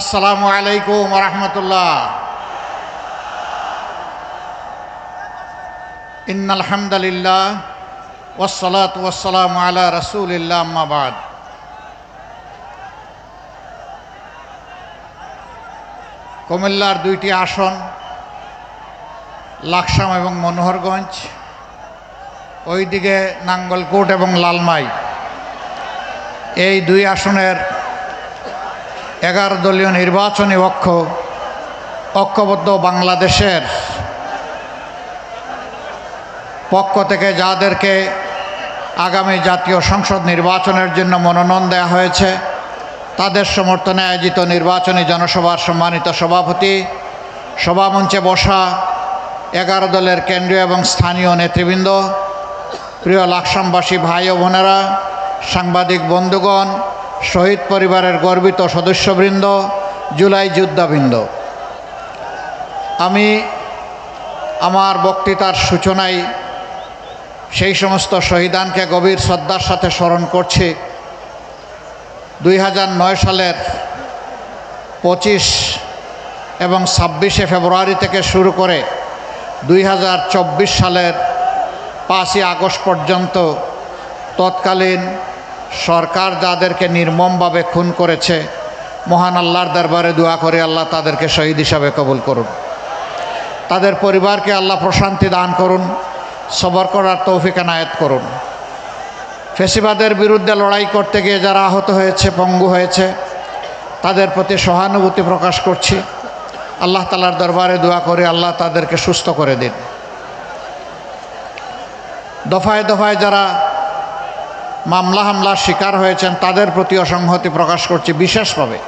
আসসালামু আলাইকুম রহমতুল্লাহ। ইন আলহামদুলিল্লাহ ওসলাত ওসালাম আলা রসুলিল্লাহ আম্মাবাদ কুমিল্লার দুইটি আসন, লাকসাম এবং মনোহরগঞ্জ, ওইদিকে নাঙ্গলকোট এবং লালমাই। এই দুই আসনের এগারো দলীয় নির্বাচনী অক্ষ ঐক্যবদ্ধ বাংলাদেশের পক্ষ থেকে যাদেরকে আগামী জাতীয় সংসদ নির্বাচনের জন্য মনোনয়ন দেওয়া হয়েছে, তাদের সমর্থনে আয়োজিত নির্বাচনী জনসভার সম্মানিত সভাপতি, সভামঞ্চে বসা এগারো দলের কেন্দ্রীয় এবং স্থানীয় নেতৃবৃন্দ, প্রিয় লাকসামবাসী ভাই ও বোনেরা, সাংবাদিক বন্ধুগণ শহীদ পরিবারের গর্বিত সদস্যবৃন্দ, জুলাই যোদ্ধাবৃন্দ। আমি আমার বক্তৃতার সূচনায় সেই সমস্ত শহীদানকে গভীর শ্রদ্ধার সাথে স্মরণ করছি। দুই হাজার নয় সালের পঁচিশ এবং ছাব্বিশে ফেব্রুয়ারি থেকে শুরু করে দুই হাজার চব্বিশ সালের পাঁচই আগস্ট পর্যন্ত তৎকালীন সরকার যাদেরকে নির্মমভাবে খুন করেছে, মহান আল্লাহর দরবারে দোয়া করে আল্লাহ তাদেরকে শহীদ হিসাবে কবুল করুন। তাদের পরিবারকে আল্লাহ প্রশান্তি দান করুন, সবর করার তৌফিক এনায়েত করুন। ফেসিবাদের বিরুদ্ধে লড়াই করতে গিয়ে যারা আহত হয়েছে, পঙ্গু হয়েছে, তাদের প্রতি সহানুভূতি প্রকাশ করছি। আল্লাহ তালার দরবারে দোয়া করে আল্লাহ তাদেরকে সুস্থ করে দিন। দফায় দফায় যারা মামলা হামলার শিকার হয়েছেন, তাদের প্রতি অসংহতি প্রকাশ করছি বিশেষভাবে।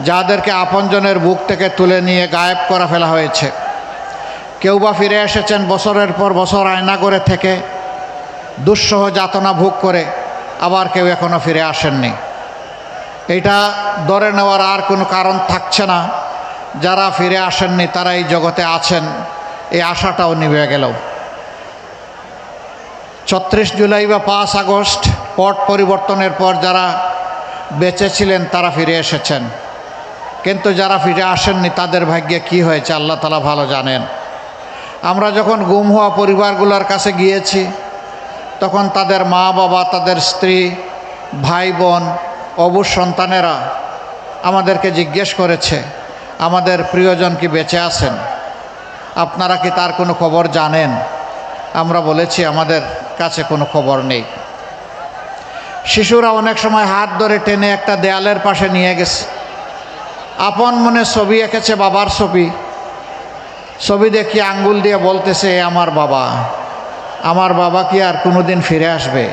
যাদেরকে আপনজনের বুক থেকে তুলে নিয়ে গায়েব করা ফেলা হয়েছে। কেউ বা ফিরে এসেছেন বছরের পর বছর আয়না করে থেকে, দুঃসহ যাতনা ভোগ করে, আবার কেউ এখনও ফিরে আসেননি। এটা ধরে নেওয়ার আর কোনো কারণ থাকছে না। যারা ফিরে আসেননি, তারা এই জগতে আছেন এই আশাটাও নিভে গেল। ছত্রিশ জুলাই বা পাঁচ আগস্ট পট পরিবর্তনের পর যারা বেঁচে ছিলেন, তারা ফিরে এসেছেন। কিন্তু যারা ফিরে আসেননি, তাদের ভাগ্যে কি হয়েছে, আল্লাহ তালা ভালো জানেন। আমরা যখন গুম হওয়া পরিবারগুলোর কাছে গিয়েছি, তখন তাদের মা বাবা, তাদের স্ত্রী, ভাই বোন অবুজ সন্তানেরা আমাদেরকে জিজ্ঞেস করেছে, আমাদের প্রিয়জন কি বেঁচে আছেন? আপনারা কি তার কোনো খবর জানেন? আমরা বলেছি, আমাদের কাছে কোনো খবর নেই। শিশুরা অনেক সময় হাত ধরে টেনে একটা দেয়ালের পাশে নিয়ে গেছে। আপন মনে ছবি এঁকেছে বাবার ছবি। ছবি দেখি আঙ্গুল দিয়ে বলতেছে, "এ আমার বাবা। আমার বাবা কি আর কোনোদিন ফিরে আসবে?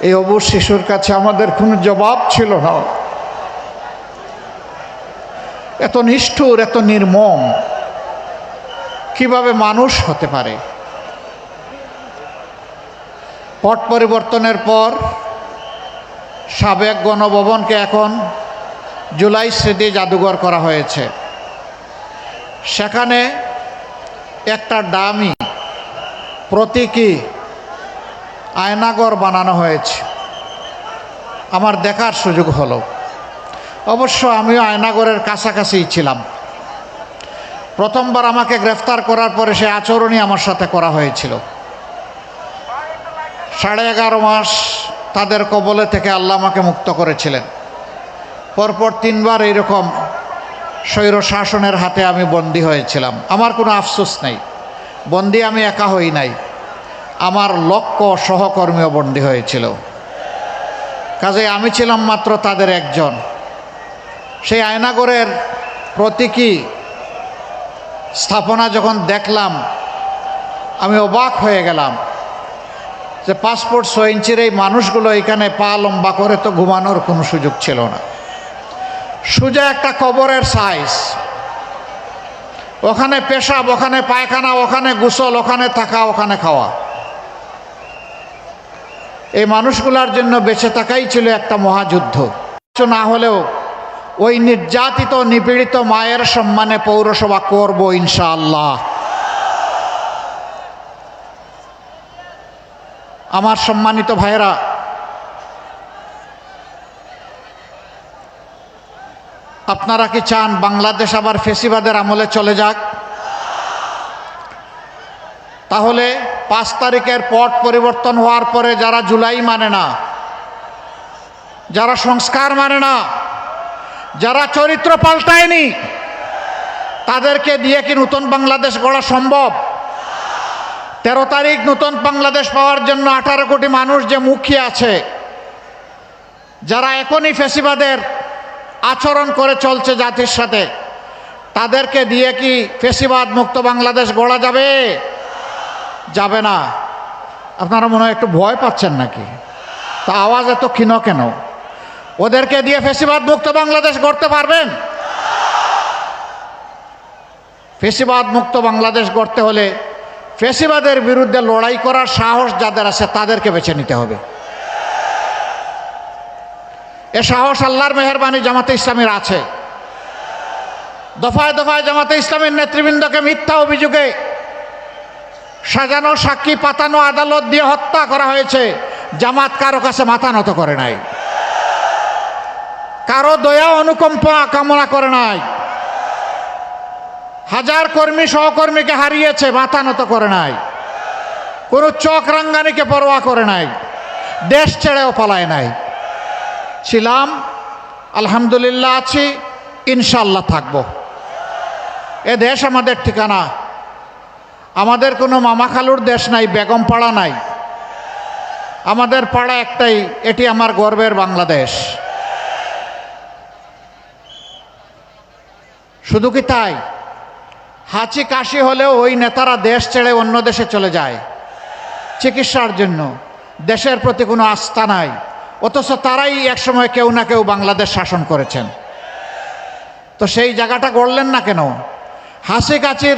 এই অবুজ শিশুর কাছে আমাদের কোনো জবাব ছিল না। এত নিষ্ঠুর, এত নির্মম। কীভাবে মানুষ হতে পারে? পট পরিবর্তনের পর সাবেক গণভবনকে এখন জুলাই স্মৃতি জাদুঘর করা হয়েছে। সেখানে একটা ডামি প্রতীকী আয়নাগর বানানো হয়েছে। আমার দেখার সুযোগ হলো। অবশ্য আমিও আয়নাগরের কাছাকাছি ছিলাম। প্রথমবার আমাকে গ্রেফতার করার পরে সে আচরণই আমার সাথে করা হয়েছিল। সাড়ে এগারো মাস তাদের কবলে থেকে আল্লাহ আমাকে মুক্ত করেছিলেন। পরপর তিনবার এইরকম স্বৈর শাসনের হাতে আমি বন্দী হয়েছিলাম। আমার কোনো আফসোস নেই। বন্দী আমি একা হই নাই। আমার লক্ষ সহকর্মীও বন্দী হয়েছিল। কাজে আমি ছিলাম মাত্র তাদের একজন। সেই আয়নাগরের প্রতীকী স্থাপনা যখন দেখলাম, আমি অবাক হয়ে গেলাম। যে পাসপোর্ট ছ ইঞ্চির এই মানুষগুলো এখানে পা লম্বা করে তো ঘুমানোর কোনো সুযোগ ছিল না। সোজা একটা কবরের সাইজ ওখানে পেশাব, ওখানে পায়খানা, ওখানে গোসল, ওখানে থাকা, ওখানে খাওয়া। এই মানুষগুলার জন্য বেঁচে থাকাই ছিল একটা মহাযুদ্ধ। না হলেও ওই নির্যাতিত, নিপীড়িত মায়ের সম্মানে পৌরসভা করব ইনশাআল্লাহ। আমার সম্মানিত ভাইয়েরা, আপনারা কি চান বাংলাদেশ আবার ফেসিবাদের আমলে চলে যাক? তাহলে পাঁচ তারিখের পট পরিবর্তন হওয়ার পরে যারা জুলাই মানে না, যারা সংস্কার মানে না, যারা চরিত্র পাল্টায়নি, তাদেরকে দিয়ে কি নতুন বাংলাদেশ গড়া সম্ভব? তেরো তারিখ নতুন বাংলাদেশ পাওয়ার জন্য আঠারো কোটি মানুষ যে মুখিয়ে আছে, যারা এখনই ফেসিবাদের আচরণ করে চলছে জাতির সাথে, তাদেরকে দিয়ে কি ফেসিবাদ মুক্ত বাংলাদেশ গড়া যাবে? যাবে না। আপনারা মনে হয় একটু ভয় পাচ্ছেন নাকি? তা আওয়াজ এত ক্ষীণ কেন? ওদেরকে দিয়ে ফেসিবাদ মুক্ত বাংলাদেশ গড়তে পারবেন? ফেসিবাদ মুক্ত বাংলাদেশ গড়তে হলে ফেসিবাদের বিরুদ্ধে লড়াই করার সাহস যাদের আছে, তাদেরকে বেছে নিতে হবে। এ সাহস আল্লাহর মেহরবানি জামাতে ইসলামের আছে। দফায় দফায় জামাতে ইসলামের নেতৃবৃন্দকে মিথ্যা অভিযোগে সাজানো সাক্ষী, পাতানো আদালত দিয়ে হত্যা করা হয়েছে। জামাত কারও কাছে মাথা নত করে নাই। কারও দয়া, অনুকম্পা কামনা করে নাই। হাজার কর্মী সহকর্মীকে হারিয়েছে, মাথা নত করে নাই। কোনো চক রাঙ্গানিকে পরোয়া করে নাই। দেশ ছেড়েও পালায় নাই। ছিলাম, আলহামদুলিল্লাহ আছি ইনশাল্লাহ থাকব। এ দেশ আমাদের ঠিকানা। আমাদের কোনো মামা খালুর দেশ নাই বেগম পাড়া নাই। আমাদের পাড়া একটাই, এটি আমার গর্বের বাংলাদেশ। শুধু কি তাই? হাঁচি কাশি হলেও ওই নেতারা দেশ ছেড়ে অন্য দেশে চলে যায়। চিকিৎসার জন্য। দেশের প্রতি কোনো আস্থা নাই। অথচ তারাই একসময় কেউ না কেউ বাংলাদেশ শাসন করেছেন। তো সেই জায়গাটা গড়লেন না কেন? হাসি কাচির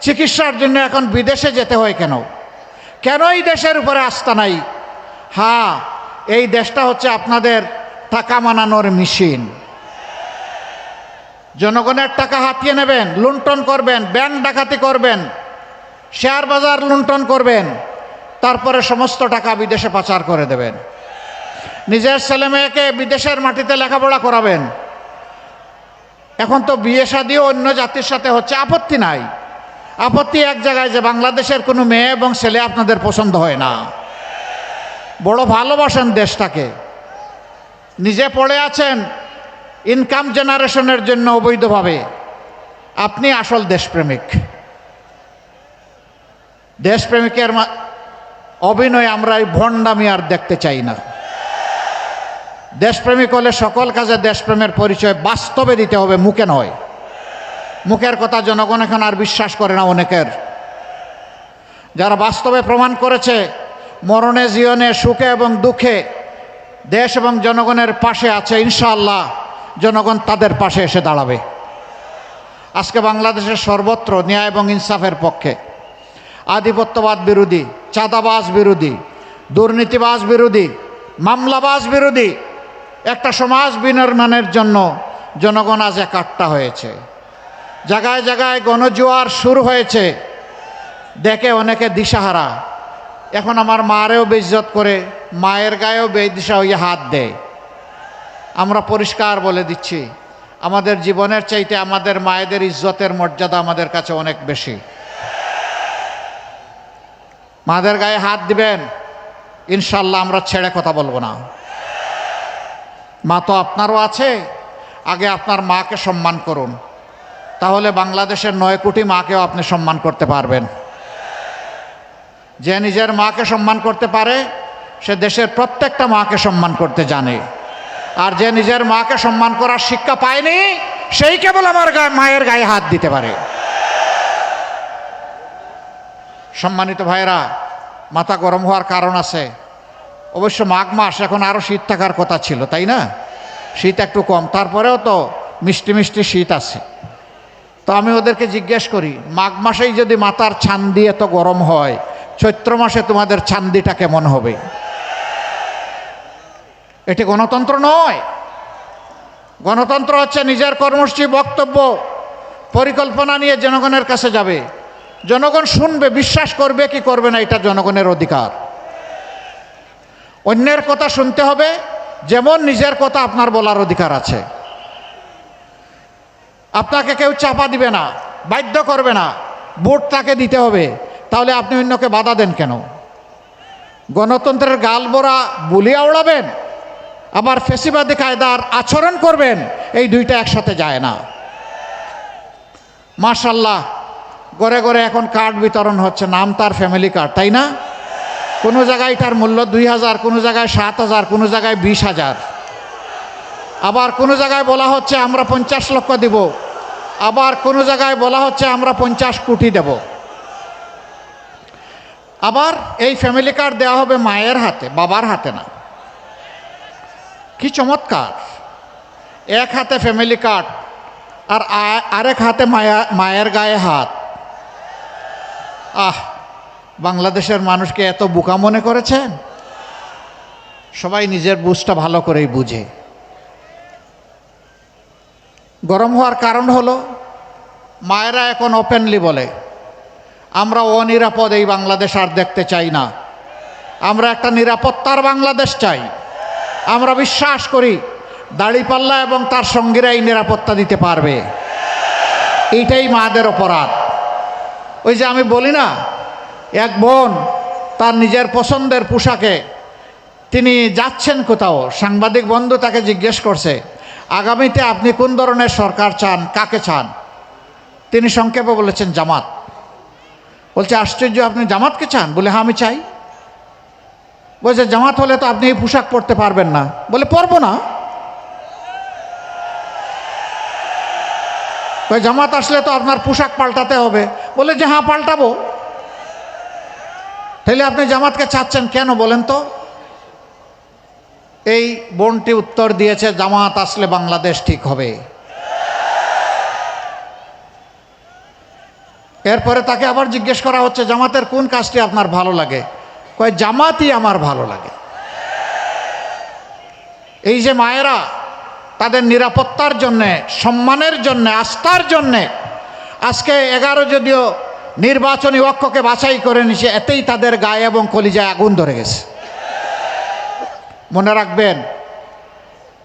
চিকিৎসার জন্য এখন বিদেশে যেতে হয় কেন? কেন এই দেশের উপরে আস্থা নাই? হ্যাঁ এই দেশটা হচ্ছে আপনাদের টাকা মানানোর মেশিন। জনগণের টাকা হাতিয়ে নেবেন, লুণ্ঠন করবেন, ব্যাংক ডাকাতি করবেন, শেয়ার বাজার লুণ্ঠন করবেন, তারপরে সমস্ত টাকা বিদেশে পাচার করে দেবেন। নিজের ছেলে মেয়েকে বিদেশের মাটিতে লেখাপড়া করাবেন। এখন তো বিয়ে শাদিও অন্য জাতির সাথে হচ্ছে, আপত্তি নাই। আপত্তি এক জায়গায় যে বাংলাদেশের কোনো মেয়ে এবং ছেলে আপনাদের পছন্দ হয় না। বড় ভালোবাসেন দেশটাকে। নিজে পড়ে আছেন ইনকাম জেনারেশনের জন্য অবৈধভাবে। আপনি আসল দেশপ্রেমিক। দেশপ্রেমিকের অভিনয় আমরা এই ভণ্ডামি আর দেখতে চাই না। দেশপ্রেমিক হলে সকল কাজে দেশপ্রেমের পরিচয় বাস্তবে দিতে হবে, মুখে নয়। মুখের কথা জনগণ এখন আর বিশ্বাস করে না অনেকের। যারা বাস্তবে প্রমাণ করেছে, মরণে, জীবনে, সুখে এবং দুঃখে দেশ এবং জনগণের পাশে আছে, ইনশাআল্লাহ। জনগণ তাদের পাশে এসে দাঁড়াবে। আজকে বাংলাদেশের সর্বত্র ন্যায় এবং ইনসাফের পক্ষে, আধিপত্যবাদ বিরোধী, চাঁদাবাজ বিরোধী, দুর্নীতিবাজ বিরোধী, মামলাবাজ বিরোধী, একটা সমাজ বিনির্মাণের জন্য জনগণ আজ একাট্টা হয়েছে। জায়গায় জায়গায় গণজোয়ার শুরু হয়েছে। দেখে অনেকে দিশাহারা। এখন আমার মারেও বেইজ্জত করে, মায়ের গায়েও বেদিশা হইয়ে হাত দেয়। আমরা পরিষ্কার বলে দিচ্ছি, আমাদের জীবনের চাইতে আমাদের মায়েদের ইজ্জতের মর্যাদা আমাদের কাছে অনেক বেশি। মাদের গায়ে হাত দিবেন ইনশাল্লাহ আমরা ছেড়ে কথা বলব না। মা তো আপনারও আছে, আগে আপনার মাকে সম্মান করুন। তাহলে বাংলাদেশের নয় কোটি মাকেও আপনি সম্মান করতে পারবেন। যে নিজের মাকে সম্মান করতে পারে, সে দেশের প্রত্যেকটা মাকে সম্মান করতে জানে। আর যে নিজের মাকে সম্মান করার শিক্ষা পায়নি, সেই কেবল আমার মায়ের গায়ে হাত দিতে পারে। সম্মানিত ভাইরা মাথা গরম হওয়ার কারণ আছে। অবশ্য মাঘ মাস এখন আরও শীত থাকার কথা ছিল, তাই না? শীত একটু কম। তারপরেও তো মিষ্টি মিষ্টি শীত আছে। তো আমি ওদেরকে জিজ্ঞেস করি, মাঘ মাসেই যদি মাথার ছান্দি এত গরম হয়, চৈত্র মাসে তোমাদের ছান্দিটা কেমন হবে? এটি গণতন্ত্র নয়। গণতন্ত্র হচ্ছে নিজের কর্মসূচি, বক্তব্য, পরিকল্পনা নিয়ে জনগণের কাছে যাবে। জনগণ শুনবে, বিশ্বাস করবে কি করবে না, এটা জনগণের অধিকার। অন্যের কথা শুনতে হবে, যেমন নিজের কথা আপনার বলার অধিকার আছে। আপনাকে কেউ চাপা দিবে না, বাধ্য করবে না, ভোট তাকে দিতে হবে, তাহলে আপনি অন্যকে বাধা দেন কেন? গণতন্ত্রের গালবোরা বুলিয়া উড়াবেন। আবার ফেসিবাদী কায়দার আচরণ করবেন, এই দুইটা একসাথে যায় না। মার্শাল্লাহ গড়ে গড়ে এখন কার্ড বিতরণ হচ্ছে, নাম তার ফ্যামিলি কার্ড তাই না? কোনো জায়গায় এটার মূল্য দুই হাজার, কোনো জায়গায় সাত হাজার, কোনো জায়গায় বিশ হাজার। আবার কোনো জায়গায় বলা হচ্ছে, আমরা পঞ্চাশ লক্ষ দেব। আবার কোনো জায়গায় বলা হচ্ছে, আমরা পঞ্চাশ কোটি দেব। আবার এই ফ্যামিলি কার্ড দেওয়া হবে মায়ের হাতে, বাবার হাতে না। কি চমৎকার। এক হাতে ফ্যামিলি কার্ড আর আরেক হাতে মায়া মায়ের গায়ে হাত। আহ, বাংলাদেশের মানুষকে এত বোকা মনে করেছেন? সবাই নিজের বুঝটা ভালো করেই বুঝে। গরম হওয়ার কারণ হলো, মায়েরা এখন ওপেনলি বলে, আমরা অনিরাপদ এই বাংলাদেশ আর দেখতে চাই না। আমরা একটা নিরাপত্তার বাংলাদেশ চাই। আমরা বিশ্বাস করি দাড়িপাল্লা এবং তার সঙ্গীরা এই নিরাপত্তা দিতে পারবে। এইটাই মাদের অপরাধ। ওই যে আমি বলি না, এক বোন তার নিজের পছন্দের পোশাকে তিনি যাচ্ছেন কোথাও, সাংবাদিক বন্ধু তাকে জিজ্ঞেস করছে, আগামীতে আপনি কোন ধরনের সরকার চান, কাকে চান? তিনি সংক্ষেপে বলেছেন, জামাত। বলছে, আশ্চর্য, আপনি জামাতকে চান? বলে হ্যাঁ আমি চাই। বলছে, জামাত হলে তো আপনি এই পোশাক পরতে পারবেন না। বলে, পরবো না। ওই জামাত আসলে তো আপনার পোশাক পাল্টাতে হবে। বলে, যে হ্যাঁ পাল্টাবো। তাহলে আপনি জামাতকে চাচ্ছেন কেন বলেন তো? এই বোনটি উত্তর দিয়েছে, জামাত আসলে বাংলাদেশ ঠিক হবে। এরপরে তাকে আবার জিজ্ঞেস করা হচ্ছে, জামাতের কোন কাজটি আপনার ভালো লাগে? কয়, জামাতই আমার ভালো লাগে। এই যে মায়েরা, তাদের নিরাপত্তার জন্যে, সম্মানের জন্যে, আস্থার জন্যে, আজকে এগারো যদিও নির্বাচনী অক্ষকে বাছাই করে নিছে, এতেই তাদের গায়ে এবং কলিজায় আগুন ধরে গেছে। মনে রাখবেন,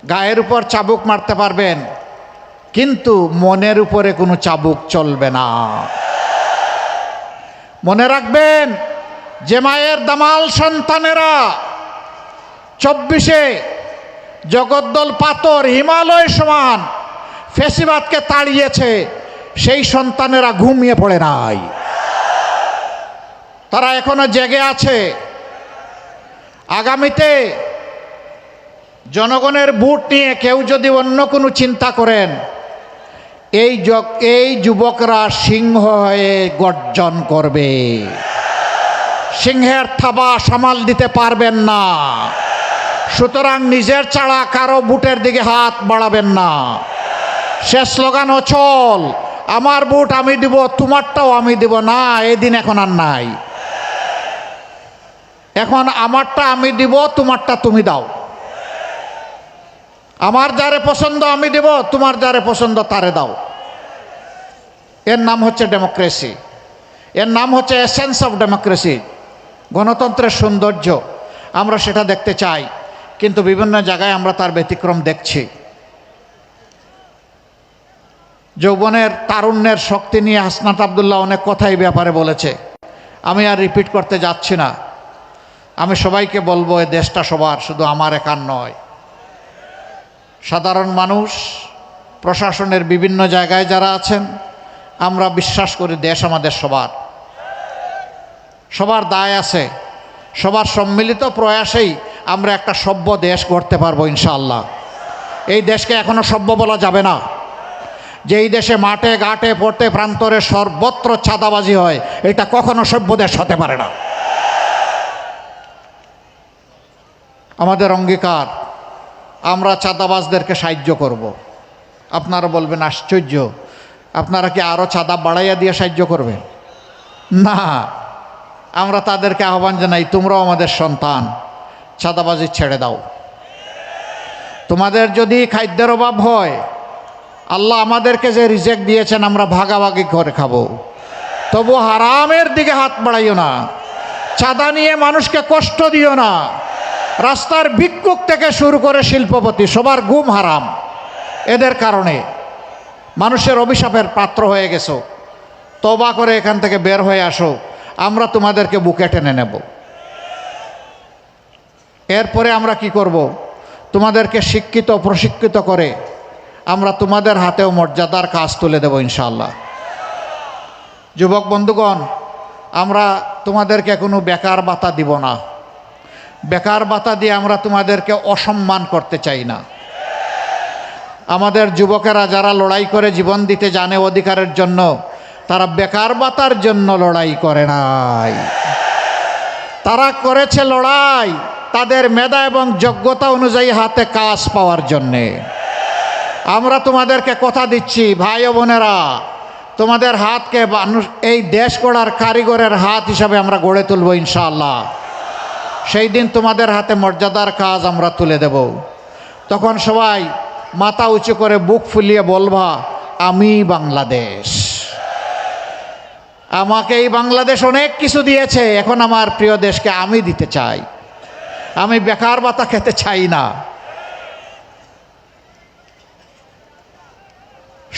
গায়ের উপর চাবুক মারতে পারবেন, কিন্তু মনের উপরে কোনো চাবুক চলবে না। মনে রাখবেন যে মায়ের দামাল সন্তানেরা চব্বিশে জগদ্দল পাথর হিমালয় সমান ফেসিবাদকে তাড়িয়েছে, সেই সন্তানেরা ঘুমিয়ে পড়ে নাই। তারা এখনও জেগে আছে। আগামীতে জনগণের বুট নিয়ে কেউ যদি অন্য কোনো চিন্তা করেন, এই এই যুবকরা সিংহ হয়ে গর্জন করবে। সিংহের থাবা সামাল দিতে পারবেন না। সুতরাং নিজের ছাড়া কারও বুটের দিকে হাত বাড়াবেন না। সে স্লোগান চল, আমার বুট আমি দিব, তোমারটাও আমি দিব না, এদিন এখন আর নাই। এখন আমারটা আমি দিব, তোমারটা তুমি দাও। আমার যারে পছন্দ আমি দেব, তোমার যারে পছন্দ তারে দাও। এর নাম হচ্ছে ডেমোক্রেসি এর নাম হচ্ছে এসেন্স অফ ডেমোক্রেসি গণতন্ত্রের সৌন্দর্য, আমরা সেটা দেখতে চাই, কিন্তু বিভিন্ন জায়গায় আমরা তার ব্যতিক্রম দেখছি। যৌবনের তারুণ্যের শক্তি নিয়ে হাসনাত আবদুল্লাহ অনেক কথাই ব্যাপারে বলেছে। আমি আর রিপিট করতে যাচ্ছি না। আমি সবাইকে বলব, এ দেশটা সবার, শুধু আমার একার নয়। সাধারণ মানুষ, প্রশাসনের বিভিন্ন জায়গায় যারা আছেন, আমরা বিশ্বাস করি দেশ আমাদের সবার। সবার দায় আছে, সবার সম্মিলিত প্রয়াসেই আমরা একটা সভ্য দেশ গড়তে পারব ইনশাআল্লাহ। এই দেশকে এখনও সভ্য বলা যাবে না। যে এই দেশে মাঠে, ঘাটে পড়তে প্রান্তরে সর্বত্র ছাদাবাজি হয়, এটা কখনো সভ্য দেশ হতে পারে না। আমাদের অঙ্গীকার, আমরা চাঁদাবাজদেরকে সাহায্য করব। আপনারা বলবেন, আশ্চর্য, আপনারা কি আরও চাঁদা বাড়াইয়া দিয়ে সাহায্য করবেন? না। আমরা তাদেরকে আহ্বান জানাই, তোমরাও আমাদের সন্তান, চাঁদাবাজি ছেড়ে দাও। তোমাদের যদি খাদ্যের অভাব হয়, আল্লাহ আমাদেরকে যে রিজেক্ট দিয়েছেন, আমরা ভাগাভাগি করে খাব। তবু হারামের দিকে হাত বাড়াইও না। চাঁদা নিয়ে মানুষকে কষ্ট দিও না। রাস্তার ভিক্ষুক থেকে শুরু করে শিল্পপতি, সবার গুম হারাম। এদের কারণে মানুষের অভিশাপের পাত্র হয়ে গেছো। তবা করে এখান থেকে বের হয়ে আসো। আমরা তোমাদেরকে বুকে টেনে নেব। এরপরে আমরা কি করব? তোমাদেরকে শিক্ষিত, প্রশিক্ষিত করে আমরা তোমাদের হাতেও মর্যাদার কাজ তুলে দেব ইনশাল্লাহ যুবক বন্ধুগণ, আমরা তোমাদেরকে কোনো বেকার বাতা দিব না। বেকার বাতা দিয়ে আমরা তোমাদেরকে অসম্মান করতে চাই না। আমাদের যুবকেরা যারা লড়াই করে জীবন দিতে জানে অধিকারের জন্য তারা বেকার বাতার জন্য লড়াই করে নাই। তারা করেছে লড়াই তাদের মেধা এবং যোগ্যতা অনুযায়ী হাতে কাজ পাওয়ার জন্যে। আমরা তোমাদেরকে কথা দিচ্ছি, ভাই বোনেরা, তোমাদের হাতকে মানুষ এই দেশ গড়ার কারিগরের হাত হিসাবে আমরা গড়ে তুলব ইনশাআল্লাহ। সেই দিন তোমাদের হাতে মর্যাদার কাজ আমরা তুলে দেব। তখন সবাই মাথা উঁচু করে বুক ফুলিয়ে বলবা, আমি বাংলাদেশ। আমাকে এই বাংলাদেশ অনেক কিছু দিয়েছে, এখন আমার প্রিয় দেশকে আমি দিতে চাই। আমি বেকার বাতা খেতে চাই না।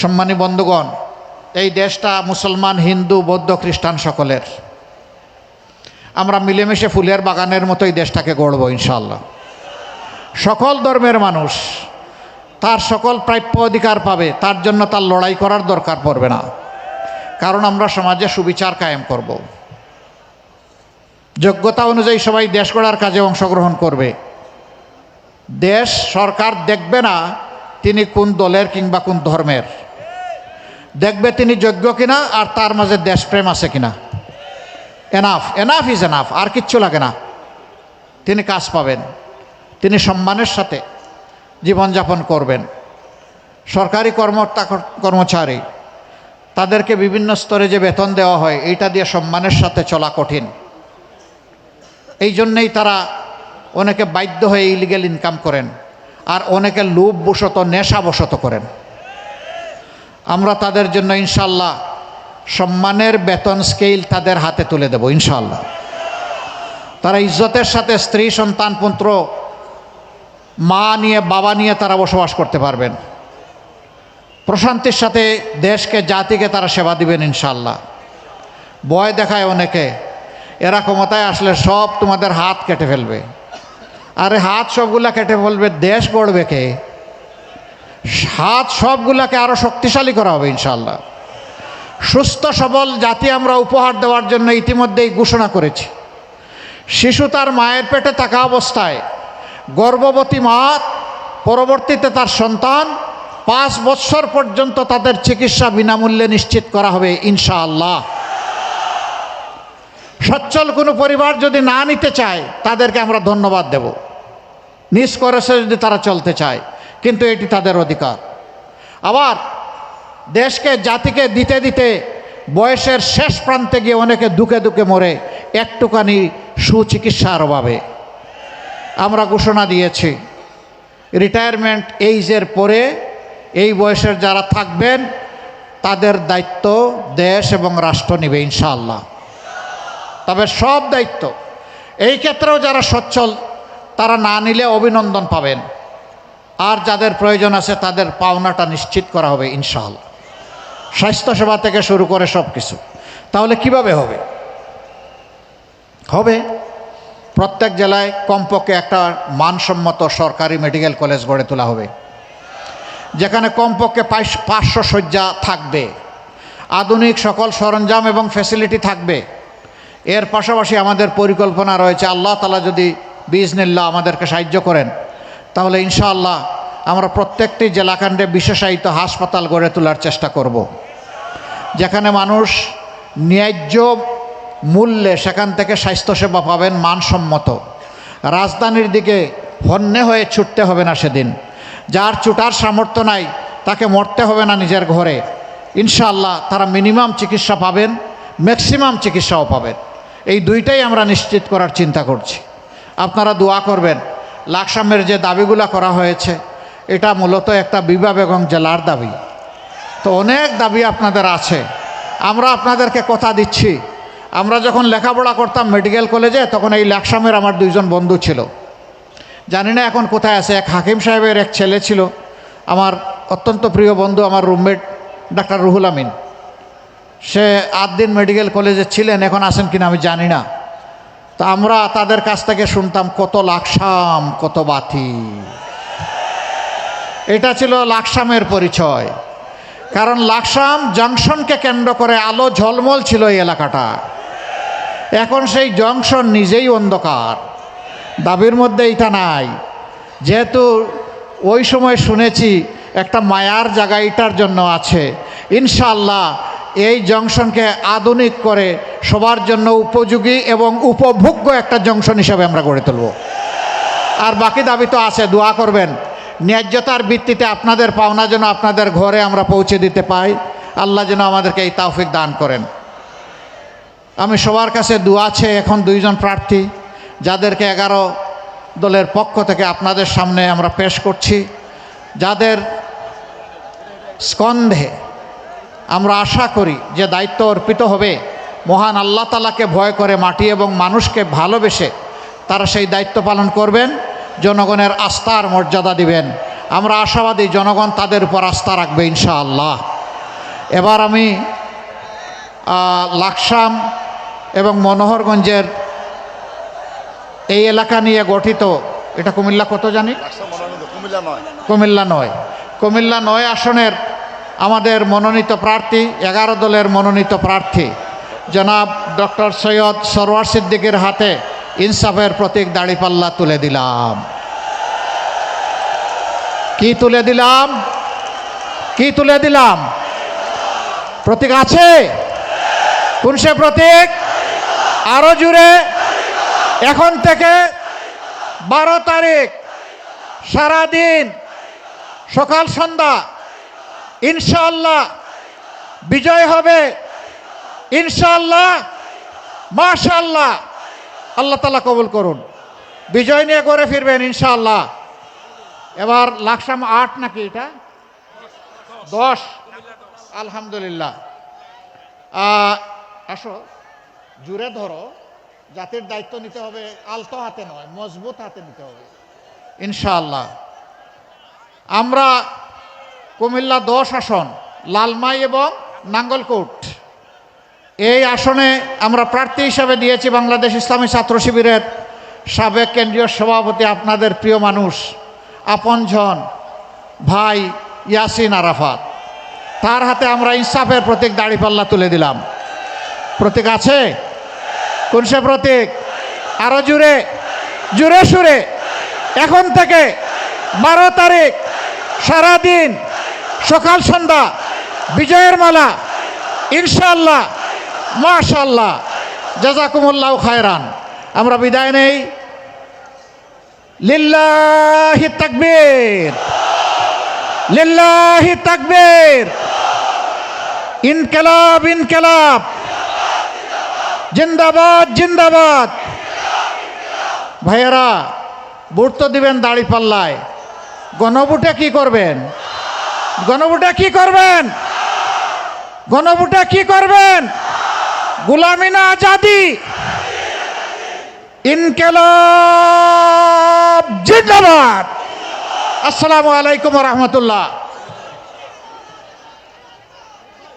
সম্মানী বন্ধুগণ, এই দেশটা মুসলমান, হিন্দু, বৌদ্ধ, খ্রিস্টান সকলের। আমরা মিলেমিশে ফুলের বাগানের মতো এই দেশটাকে গড়ব ইনশাল্লাহ সকল ধর্মের মানুষ, তার সকল প্রাপ্য অধিকার পাবে, তার জন্য তার লড়াই করার দরকার পড়বে না। কারণ আমরা সমাজে সুবিচার কায়েম করব। যোগ্যতা অনুযায়ী সবাই দেশ গড়ার কাজে অংশগ্রহণ করবে। দেশ সরকার দেখবে না তিনি কোন দলের কিংবা কোন ধর্মের। দেখবে তিনি যোগ্য কিনা আর তার মাঝে দেশপ্রেম আছে কিনা। এনাফ এনাফ ইজ এনাফ আর কিচ্ছু লাগে না। তিনি কাজ পাবেন। তিনি সম্মানের সাথে জীবনযাপন করবেন। সরকারি কর্ম কর্মচারী তাদেরকে বিভিন্ন স্তরে যে বেতন দেওয়া হয়, এইটা দিয়ে সম্মানের সাথে চলা কঠিন। এই জন্যেই তারা অনেকে বাধ্য হয়ে ইলিগেল ইনকাম করেন, আর অনেকে লোভ বশত নেশা বশত করেন। আমরা তাদের জন্য ইনশাল্লাহ সম্মানের বেতন স্কেল তাদের হাতে তুলে দেব ইনশাল্লাহ তারা ইজ্জতের সাথে স্ত্রী, সন্তান, পুত্র, মা নিয়ে, বাবা নিয়ে তারা বসবাস করতে পারবেন। প্রশান্তির সাথে দেশকে, জাতিকে তারা সেবা দিবেন ইনশাল্লাহ ভয় দেখায় অনেকে। এরা ক্ষমতায় আসলে সব তোমাদের হাত কেটে ফেলবে। আরে হাত সবগুলা কেটে ফেলবে, দেশ গড়বে কে? হাত সবগুলাকে আরও শক্তিশালী করা হবে ইনশাল্লাহ সুস্থ, সবল জাতি আমরা উপহার দেওয়ার জন্য ইতিমধ্যেই ঘোষণা করেছি। শিশু তার মায়ের পেটে থাকা অবস্থায় গর্ভবতী মা, পরবর্তীতে তার সন্তান পাঁচ বৎসর পর্যন্ত তাদের চিকিৎসা বিনামূল্যে নিশ্চিত করা হবে, ইনশাআল্লাহ। সচ্ছল কোনো পরিবার যদি না নিতে চায়, তাদেরকে আমরা ধন্যবাদ দেব। নিজ করেছে যদি তারা চলতে চায়, কিন্তু এটি তাদের অধিকার। আবার দেশকে, জাতিকে দিতে দিতে বয়সের শেষ প্রান্তে গিয়ে অনেকে দুঃখে দুঃখে মরে, একটুখানি সুচিকিৎসার অভাবে। আমরা ঘোষণা দিয়েছি, রিটায়ারমেন্ট এইজের পরে এই বয়সের যারা থাকবেন, তাদের দায়িত্ব দেশ এবং রাষ্ট্র নেবে ইনশাআল্লাহ। তবে সব দায়িত্ব, এই ক্ষেত্রেও যারা সচ্ছল, তারা না নিলে অভিনন্দন পাবেন। আর যাদের প্রয়োজন আছে, তাদের পাওনাটা নিশ্চিত করা হবে ইনশাআল্লাহ। স্বাস্থ্যসেবা থেকে শুরু করে সব কিছু তাহলে কীভাবে হবে? হবে। প্রত্যেক জেলায় কমপক্ষে একটা মানসম্মত সরকারি মেডিকেল কলেজ গড়ে তোলা হবে। যেখানে কমপক্ষে পাঁচশো শয্যা থাকবে। আধুনিক সকল সরঞ্জাম এবং ফ্যাসিলিটি থাকবে। এর পাশাপাশি আমাদের পরিকল্পনা রয়েছে, আল্লাহ তালা যদি বিজনিল্লা আমাদেরকে সাহায্য করেন, তাহলে ইনশাআল্লাহ আমরা প্রত্যেকটি জেলাখণ্ডে বিশেষায়িত হাসপাতাল গড়ে তোলার চেষ্টা করব। যেখানে মানুষ ন্যায্য মূল্যে সেখান থেকে স্বাস্থ্যসেবা পাবেন মানসম্মত। রাজধানীর দিকে হন্যে হয়ে ছুটতে হবে না সেদিন। যার ছুটার সামর্থ্য নাই, তাকে মরতে হবে না নিজের ঘরে। ইনশাআল্লাহ তারা মিনিমাম চিকিৎসা পাবেন, ম্যাক্সিমাম চিকিৎসাও পাবেন। এই দুইটাই আমরা নিশ্চিত করার চিন্তা করছি। আপনারা দোয়া করবেন, লাকসামের যে দাবিগুলো করা হয়েছে, এটা মূলত একটা বিভাগ এবং জেলার দাবি। তো অনেক দাবি আপনাদের আছে। আমরা আপনাদেরকে কথা দিচ্ছি। আমরা যখন লেখাপড়া করতাম মেডিকেল কলেজে, তখন এই লাকসামের আমার দুইজন বন্ধু ছিল। জানি না এখন কোথায় আছে। এক হাকিম সাহেবের এক ছেলে ছিল। আমার অত্যন্ত প্রিয় বন্ধু, আমার রুমমেট, ডাক্তার রুহুল আমিন। সে আট দিন মেডিকেল কলেজে ছিলেন, এখন আছেন কিনা আমি জানি না। তা আমরা তাদের কাছ থেকে শুনতাম, কত লাকসাম, কত বাতি। এটা ছিল লাকসামের পরিচয়। কারণ লাকসাম জংশনকে কেন্দ্র করে আলো ঝলমল ছিল এই এলাকাটা। এখন সেই জংশন নিজেই অন্ধকার। দাবির মধ্যে এটা নাই। যেহেতু ওই সময় শুনেছি একটা মায়ার জায়গা এটার জন্য আছে। ইনশাল্লাহ এই জংশনকে আধুনিক করে সবার জন্য উপযোগী এবং উপভোগ্য একটা জংশন হিসাবে আমরা গড়ে তুলব। আর বাকি দাবি তো আছে, দোয়া করবেন। ন্যায্যতার ভিত্তিতে আপনাদের পাওনা যেন আপনাদের ঘরে আমরা পৌঁছে দিতে পাই। আল্লাহ যেন আমাদেরকে এই তাওফিক দান করেন। আমি সবার কাছে দোয়া আছে এখন দুইজন প্রার্থী। যাদেরকে এগারো দলের পক্ষ থেকে আপনাদের সামনে আমরা পেশ করছি, যাদের স্কন্ধে আমরা আশা করি যে দায়িত্ব অর্পিত হবে, মহান আল্লাহ তালাকে ভয় করে মাটি এবং মানুষকে ভালোবেসে তারা সেই দায়িত্ব পালন করবেন, জনগণের আস্থার মর্যাদা দিবেন। আমরা আশাবাদী জনগণ তাদের উপর আস্থা রাখবে ইনশাআল্লাহ। এবার আমি লাকসাম এবং মনোহরগঞ্জের এই এলাকা নিয়ে গঠিত, এটা কুমিল্লা কত জানি? কুমিল্লা নয়। কুমিল্লা নয় কুমিল্লা নয় আসনের আমাদের মনোনীত প্রার্থী, এগারো দলের মনোনীত প্রার্থী। জনাব ডক্টর সৈয়দ সরোয়ার সিদ্দিকের হাতে ইনসাফের প্রতীক দাড়িপাল্লা তুলে দিলাম। কি তুলে দিলাম? কি তুলে দিলাম? প্রতীক আছে? কোন সে প্রতীক? আরও জুড়ে এখন থেকে বারো তারিখ, সারাদিন সকাল সন্ধ্যা, ইনশাআল্লাহ বিজয় হবে। ইনশাল্লাহ মাশাল্লাহ আল্লাহ তালা কবুল করুন। বিজয় নিয়ে করে ফিরবেন ইনশাল্লাহ এবার লাকসাম আট নাকি এটা? দশ। আলহামদুলিল্লাহ। আসো, জুড়ে ধরো। জাতির দায়িত্ব নিতে হবে, আলতো হাতে নয়, মজবুত হাতে নিতে হবে। ইনশাআল্লাহ। আমরা কুমিল্লা দশ আসন, লালমাই এবং নাঙ্গলকোট। এই আসনে আমরা প্রার্থী হিসাবে দিয়েছি বাংলাদেশ ইসলামী ছাত্র শিবিরের সাবেক কেন্দ্রীয় সভাপতি, আপনাদের প্রিয় মানুষ, আপনজন ভাই ইয়াসিন আরাফাত। তার হাতে আমরা ইনসাফের প্রতীক দাড়িপাল্লা তুলে দিলাম। প্রতীক আছে? কোন সে প্রতীক? আরও জুড়ে জুড়ে সুরে। এখন থেকে বারো তারিখ সারাদিন সকাল সন্ধ্যা বিজয়ের মালা ইনশাল্লাহ মাশাল্লাহ জাজাকুমুল্লাহ খায়রান। আমরা বিদায় নেই। লিল্লাহি তাকবীর। লিল্লাহি তাকবীর। ইনকেলাব ইনকেলাব। জিন্দাবাদ জিন্দাবাদ। ভাইয়েরা ভোট তো দিবেন দাড়ি পাল্লায়। গণভোটে কি করবেন? গণভোটে কি করবেন? গণভোটে কি করবেন? গুলামি না আজাদি। ইনকেলাব, জিন্দাবাদ। আসসালামু আলাইকুম রহমতুল্লাহ।